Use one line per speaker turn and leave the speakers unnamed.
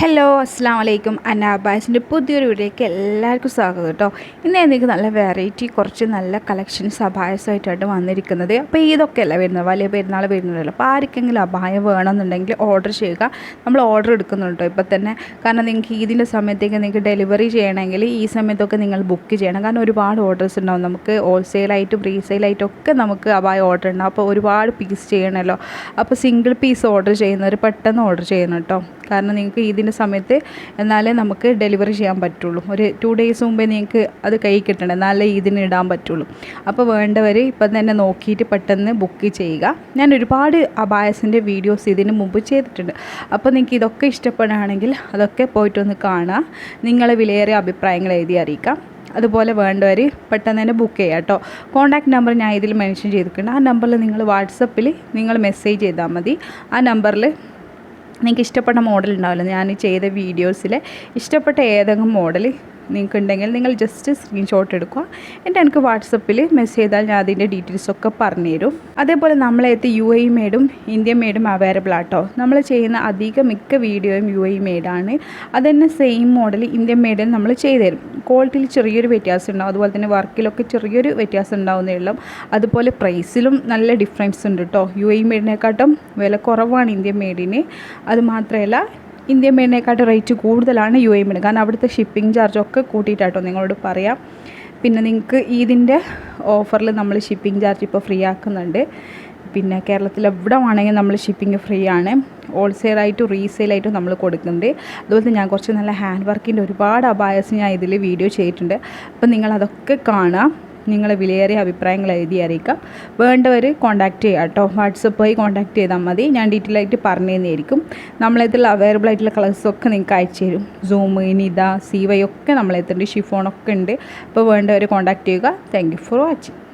Hello അസ്സാം വലൈക്കും അന്നാബാസിന്റെ പുതിയൊരു വീഡിയോയ്ക്ക് എല്ലാവർക്കും സ്വാഗതം കേട്ടോ. ഇന്ന് എനിക്ക് നല്ല വെറൈറ്റി കുറച്ച് നല്ല കളക്ഷൻസ് അപായസമായിട്ടാണ് വന്നിരിക്കുന്നത്. അപ്പോൾ ഇതൊക്കെ അല്ല വരുന്നത്? വലിയ പെരുന്നാൾ വരുന്നുണ്ടല്ലോ അപ്പോൾ ആർക്കെങ്കിലും അപായം വേണമെന്നുണ്ടെങ്കിൽ ഓർഡർ ചെയ്യുക. നമ്മൾ ഓർഡർ എടുക്കുന്നുണ്ടോ ഇപ്പോൾ തന്നെ കാരണം നിങ്ങൾക്ക് ഇതിന്റെ സമയത്തേക്ക് നിങ്ങൾക്ക് ഡെലിവറി ചെയ്യണമെങ്കിൽ ഈ സമയത്തൊക്കെ നിങ്ങൾ ബുക്ക് ചെയ്യണം. കാരണം ഒരുപാട് ഓർഡേഴ്സ് ഉണ്ടാവും. നമുക്ക് ഹോൾസെയിലായിട്ടും റീസെയിലായിട്ടും ഒക്കെ നമുക്ക് അപായം ഓർഡർ ഉണ്ടാവും. അപ്പോൾ ഒരുപാട് പീസ് ചെയ്യണമല്ലോ അപ്പോൾ സിംഗിൾ പീസ് ഓർഡർ ചെയ്യുന്നവർ പെട്ടെന്ന് ഓർഡർ ചെയ്യണം കേട്ടോ. കാരണം നിങ്ങൾക്ക് ഇതിന്റെ സമയത്ത് എന്നാലേ നമുക്ക് ഡെലിവറി ചെയ്യാൻ പറ്റുള്ളൂ. ഒരു ടു ഡേയ്സ് മുമ്പേ നിങ്ങൾക്ക് അത് കൈ കിട്ടണം. എന്നാലേ ഇതിന് ഇടാൻ പറ്റുള്ളൂ. അപ്പോൾ വേണ്ടവർ ഇപ്പം തന്നെ നോക്കിയിട്ട് പെട്ടെന്ന് ബുക്ക് ചെയ്യുക. ഞാൻ ഒരുപാട് അബായസിന്റെ വീഡിയോസ് ഇതിന് മുമ്പ് ചെയ്തിട്ടുണ്ട്. അപ്പോൾ നിങ്ങൾക്ക് ഇതൊക്കെ ഇഷ്ടപ്പെടുകയാണെങ്കിൽ അതൊക്കെ പോയിട്ടൊന്ന് കാണുക. നിങ്ങളെ വിലയേറിയ അഭിപ്രായങ്ങൾ എഴുതി അറിയിക്കാം. അതുപോലെ വേണ്ടവർ പെട്ടെന്ന് തന്നെ ബുക്ക് ചെയ്യുക കേട്ടോ. കോൺടാക്ട് നമ്പർ ഞാൻ ഇതിൽ മെൻഷൻ ചെയ്തിട്ടുണ്ട്. ആ നമ്പറിൽ നിങ്ങൾ വാട്സപ്പിൽ നിങ്ങൾ മെസ്സേജ് ചെയ്താൽ മതി. ആ നമ്പറിൽ നിങ്ങൾക്ക് ഇഷ്ടപ്പെട്ട മോഡൽ ഉണ്ടാവില്ല. ഞാൻ ചെയ്ത വീഡിയോസിൽ ഇഷ്ടപ്പെട്ട ഏതെങ്കിലും മോഡൽ നിങ്ങൾക്ക് ഉണ്ടെങ്കിൽ നിങ്ങൾ ജസ്റ്റ് സ്ക്രീൻഷോട്ട് എടുക്കുക. എന്നിട്ട് എനിക്ക് വാട്സപ്പിൽ മെസ്സേജ് ചെയ്താൽ ഞാൻ അതിന്റെ ഡീറ്റെയിൽസ് ഒക്കെ പറഞ്ഞുതരും അതേപോലെ നമ്മളെത്തി യു ഐ മെയ്ഡും ഇന്ത്യൻ മെയ്ഡും അവൈലബിൾ ആട്ടോ. നമ്മൾ ചെയ്യുന്ന അധിക മിക്ക വീഡിയോയും യു ഐ മെയ്ഡാണ് അതുതന്നെ സെയിം മോഡൽ ഇന്ത്യൻ മെയ്ഡിൽ നമ്മൾ ചെയ്തുതരും ക്വാളിറ്റിയിൽ ചെറിയൊരു വ്യത്യാസം ഉണ്ടാവും. അതുപോലെ തന്നെ വർക്കിലൊക്കെ ചെറിയൊരു വ്യത്യാസം ഉണ്ടാവുന്നേ ഉള്ളൂ. അതുപോലെ പ്രൈസിലും നല്ല ഡിഫറൻസ് ഉണ്ട് കേട്ടോ യു ഐ മെയ്ഡിനെക്കാട്ടും വില കുറവാണ് ഇന്ത്യൻ മെയ്ഡിന് അത് മാത്രമല്ല ഇന്ത്യൻ മെയ്ഡിനെക്കാട്ടും റേറ്റ് കൂടുതലാണ് യു എ മെയിൻ കാരണം അവിടുത്തെ ഷിപ്പിംഗ് ചാർജൊക്കെ കൂട്ടിയിട്ടാട്ടോ നിങ്ങളോട് പറയാം. പിന്നെ നിങ്ങൾക്ക് ഇതിന്റെ ഓഫറിൽ നമ്മൾ ഷിപ്പിംഗ് ചാർജ് ഇപ്പോൾ ഫ്രീ ആക്കുന്നുണ്ട്. പിന്നെ കേരളത്തിൽ എവിടെ വേണമെങ്കിൽ നമ്മൾ ഷിപ്പിംഗ് ഫ്രീ ആണ്. ഹോൾസെയിൽ ആയിട്ടും റീസെയിൽ ആയിട്ടും നമ്മൾ കൊടുക്കുന്നുണ്ട്. അതുപോലെ തന്നെ ഞാൻ കുറച്ച് നല്ല ഹാൻഡ് വർക്കിന്റെ ഒരുപാട് അബായസ് ഞാൻ ഇതിൽ വീഡിയോ ചെയ്തിട്ടുണ്ട്. അപ്പോൾ നിങ്ങളതൊക്കെ കാണാം. നിങ്ങളെ വിലയേറിയ അഭിപ്രായങ്ങൾ എഴുതി അറിയിക്കാം. വേണ്ടവർ കോൺടാക്റ്റ് ചെയ്യുക കേട്ടോ. വാട്സപ്പ് വഴി കോൺടാക്റ്റ് ചെയ്താൽ മതി. ഞാൻ ഡീറ്റെയിൽ ആയിട്ട് പറഞ്ഞു തന്നെയായിരിക്കും നമ്മളെത്തുള്ള അവൈലബിൾ ആയിട്ടുള്ള കളേഴ്സൊക്കെ നിങ്ങൾക്ക് അയച്ചു തരും. സൂം നിത സി വൈ ഒക്കെ നമ്മളെത്തുന്നുണ്ട്. ഷിഫോണൊക്കെ ഉണ്ട്. അപ്പോൾ വേണ്ടവർ കോൺടാക്റ്റ് ചെയ്യുക. Thank for watching